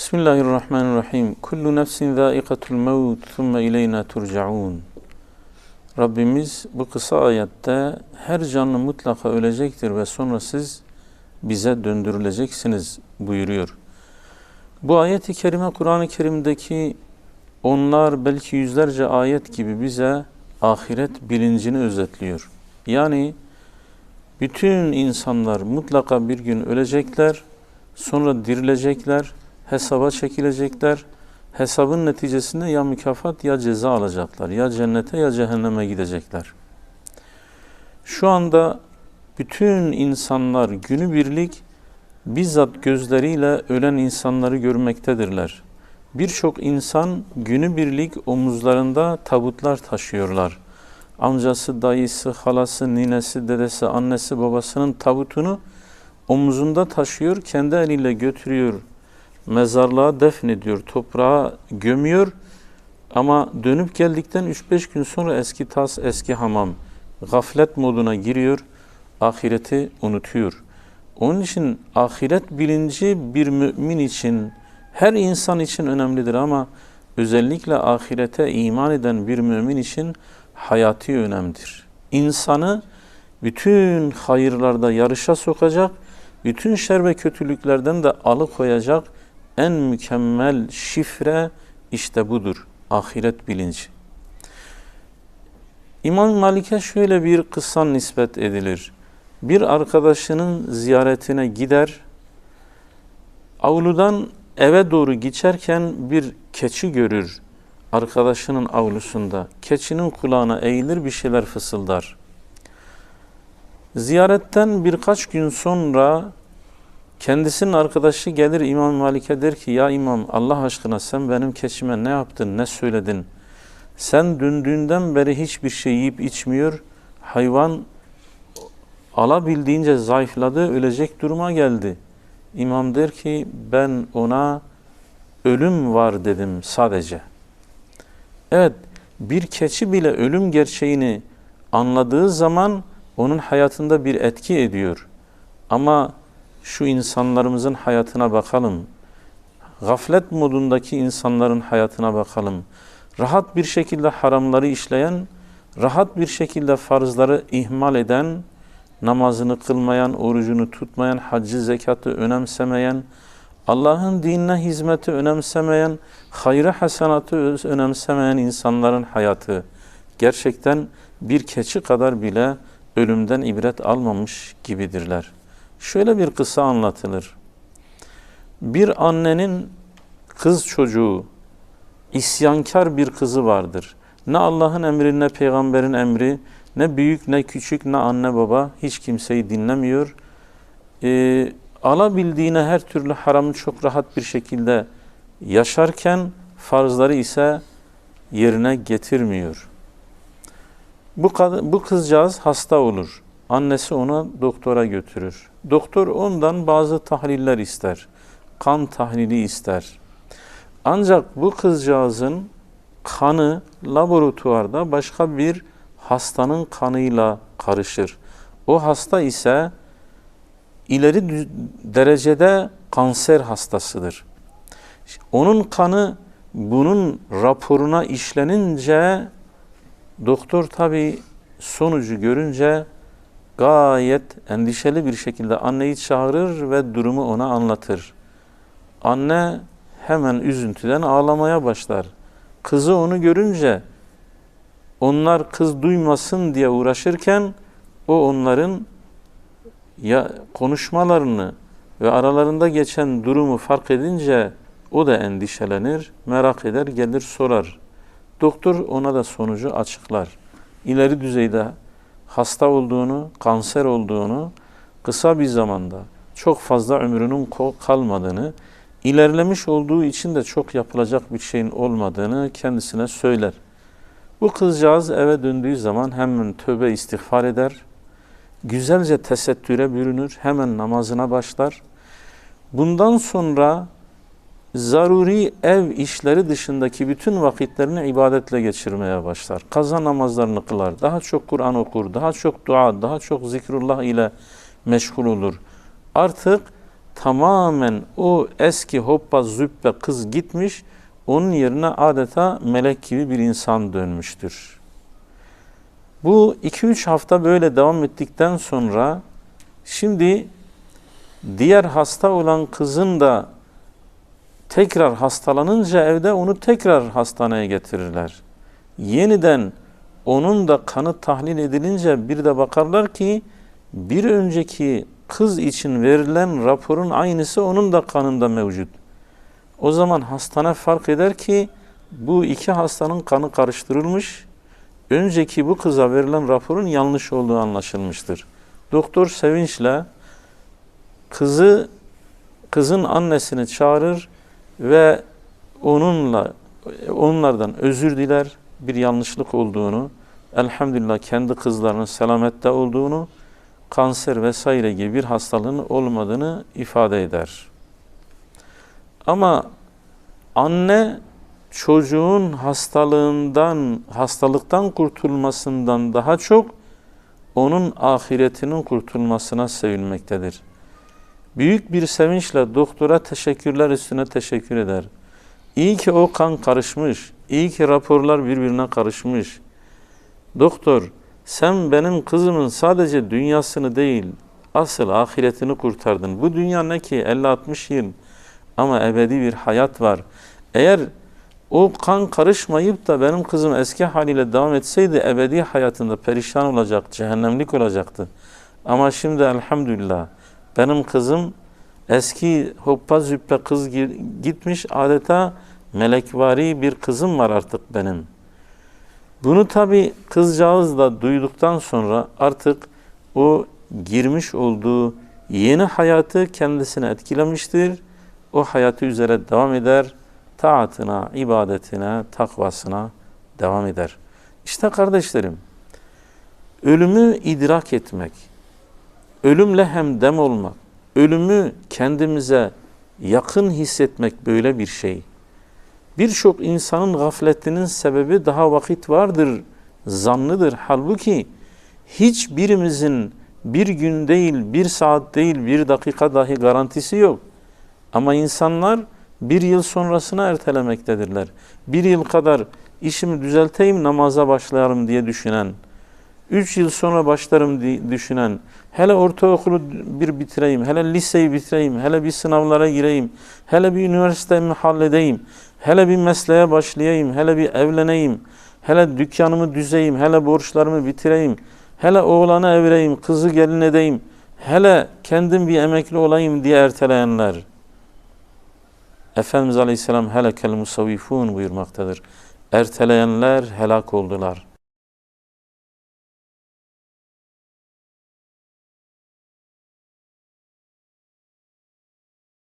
Bismillahirrahmanirrahim. Kullu nefsin zâikatul mevt thumme ileyna turcaun. Rabbimiz bu kısa ayette her canlı mutlaka ölecektir ve sonra siz bize döndürüleceksiniz buyuruyor. Bu ayeti kerime Kur'an-ı Kerim'deki onlar belki yüzlerce ayet gibi bize ahiret bilincini özetliyor. Yani bütün insanlar mutlaka bir gün ölecekler, sonra dirilecekler, hesaba çekilecekler. Hesabın neticesinde ya mükafat ya ceza alacaklar. Ya cennete ya cehenneme gidecekler. Şu anda bütün insanlar günübirlik bizzat gözleriyle ölen insanları görmektedirler. Birçok insan günübirlik omuzlarında tabutlar taşıyorlar. Amcası, dayısı, halası, ninesi, dedesi, annesi, babasının tabutunu omuzunda taşıyor, kendi eliyle götürüyor, mezarlığa defnediyor, toprağa gömüyor. Ama dönüp geldikten 3-5 gün sonra eski tas, eski hamam, gaflet moduna giriyor, ahireti unutuyor. Onun için ahiret bilinci bir mümin için, her insan için önemlidir ama özellikle ahirete iman eden bir mümin için hayati önemlidir. İnsanı bütün hayırlarda yarışa sokacak, bütün şer ve kötülüklerden de alıkoyacak en mükemmel şifre işte budur. Ahiret bilinci. İmam Malik'e şöyle bir kıssan nispet edilir. Bir arkadaşının ziyaretine gider, avludan eve doğru geçerken bir keçi görür arkadaşının avlusunda. Keçinin kulağına eğilir bir şeyler fısıldar. Ziyaretten birkaç gün sonra kendisinin arkadaşı gelir İmam Malik'e der ki ya İmam Allah aşkına sen benim keçime ne yaptın ne söyledin? Sen döndüğünden beri hiçbir şey yiyip içmiyor. Hayvan alabildiğince zayıfladı, ölecek duruma geldi. İmam der ki ben ona ölüm var dedim sadece. Evet bir keçi bile ölüm gerçeğini anladığı zaman onun hayatında bir etki ediyor. Ama şu insanlarımızın hayatına bakalım. Gaflet modundaki insanların hayatına bakalım. Rahat bir şekilde haramları işleyen, rahat bir şekilde farzları ihmal eden, namazını kılmayan, orucunu tutmayan, haccı zekatı önemsemeyen, Allah'ın dinine hizmeti önemsemeyen, hayrı hasenatı önemsemeyen insanların hayatı gerçekten bir keçi kadar bile ölümden ibret almamış gibidirler. Şöyle bir kısa anlatılır. Bir annenin kız çocuğu, isyankar bir kızı vardır. Ne Allah'ın emri ne peygamberin emri, ne büyük ne küçük ne anne baba hiç kimseyi dinlemiyor. Ee, alabildiğine her türlü haramı çok rahat bir şekilde yaşarken farzları ise yerine getirmiyor. Bu, bu kızcağız hasta olur. Annesi onu doktora götürür. Doktor ondan bazı tahliller ister. Kan tahlili ister. Ancak bu kızcağızın kanı laboratuvarda başka bir hastanın kanıyla karışır. O hasta ise ileri derecede kanser hastasıdır. Onun kanı bunun raporuna işlenince doktor tabi sonucu görünce gayet endişeli bir şekilde anneyi çağırır ve durumu ona anlatır. Anne hemen üzüntüden ağlamaya başlar. Kızı onu görünce onlar kız duymasın diye uğraşırken o onların ya konuşmalarını ve aralarında geçen durumu fark edince o da endişelenir, merak eder, gelir sorar. Doktor ona da sonucu açıklar. İleri düzeyde hasta olduğunu, kanser olduğunu, kısa bir zamanda çok fazla ömrünün kalmadığını, ilerlemiş olduğu için de çok yapılacak bir şeyin olmadığını kendisine söyler. Bu kızcağız eve döndüğü zaman hemen tövbe istiğfar eder, güzelce tesettüre bürünür, hemen namazına başlar. Bundan sonra zaruri ev işleri dışındaki bütün vakitlerini ibadetle geçirmeye başlar. Kaza namazlarını kılar, daha çok Kur'an okur, daha çok dua, daha çok zikrullah ile meşgul olur. Artık tamamen o eski hoppa züppe kız gitmiş, onun yerine adeta melek gibi bir insan dönmüştür. Bu 2-3 hafta böyle devam ettikten sonra şimdi diğer hasta olan kızın da tekrar hastalanınca evde onu tekrar hastaneye getirirler. Yeniden onun da kanı tahlil edilince bir de bakarlar ki bir önceki kız için verilen raporun aynısı onun da kanında mevcut. O zaman hastane fark eder ki bu iki hastanın kanı karıştırılmış. Önceki bu kıza verilen raporun yanlış olduğu anlaşılmıştır. Doktor sevinçle kızı kızın annesini çağırır ve onunla onlardan özür diler bir yanlışlık olduğunu, elhamdülillah kendi kızlarının selamette olduğunu, kanser vesaire gibi bir hastalığın olmadığını ifade eder. Ama anne çocuğun hastalığından, hastalıktan kurtulmasından daha çok onun ahiretinin kurtulmasına sevinmektedir. Büyük bir sevinçle doktora teşekkürler üstüne teşekkür eder. İyi ki o kan karışmış, iyi ki raporlar birbirine karışmış. Doktor, sen benim kızımın sadece dünyasını değil, asıl ahiretini kurtardın. Bu dünya ne ki 50-60 yıl ama ebedi bir hayat var. Eğer o kan karışmayıp da benim kızım eski haliyle devam etseydi ebedi hayatında perişan olacak, cehennemlik olacaktı. Ama şimdi elhamdülillah benim kızım eski hoppa züppe kız gitmiş adeta melekvari bir kızım var artık benim. Bunu tabi kızcağız da duyduktan sonra artık o girmiş olduğu yeni hayatı kendisine etkilemiştir. O hayatı üzere devam eder. Taatına, ibadetine, takvasına devam eder. İşte kardeşlerim, ölümü idrak etmek, ölümle hemdem olmak, ölümü kendimize yakın hissetmek böyle bir şey. Birçok insanın gafletinin sebebi daha vakit vardır, zannıdır. Halbuki hiçbirimizin bir gün değil, bir saat değil, bir dakika dahi garantisi yok. Ama insanlar bir yıl sonrasına ertelemektedirler. Bir yıl kadar işimi düzelteyim, namaza başlayalım diye düşünen, üç yıl sonra başlarım düşünen, hele ortaokulu bir bitireyim, hele liseyi bitireyim, hele bir sınavlara gireyim, hele bir üniversitemi halledeyim, hele bir mesleğe başlayayım, hele bir evleneyim, hele dükkanımı düzeyim, hele borçlarımı bitireyim, hele oğlanı evireyim, kızı gelin edeyim, hele kendim bir emekli olayım diye erteleyenler. Efendimiz Aleyhisselam helekel musavvifun buyurmaktadır. Erteleyenler helak oldular.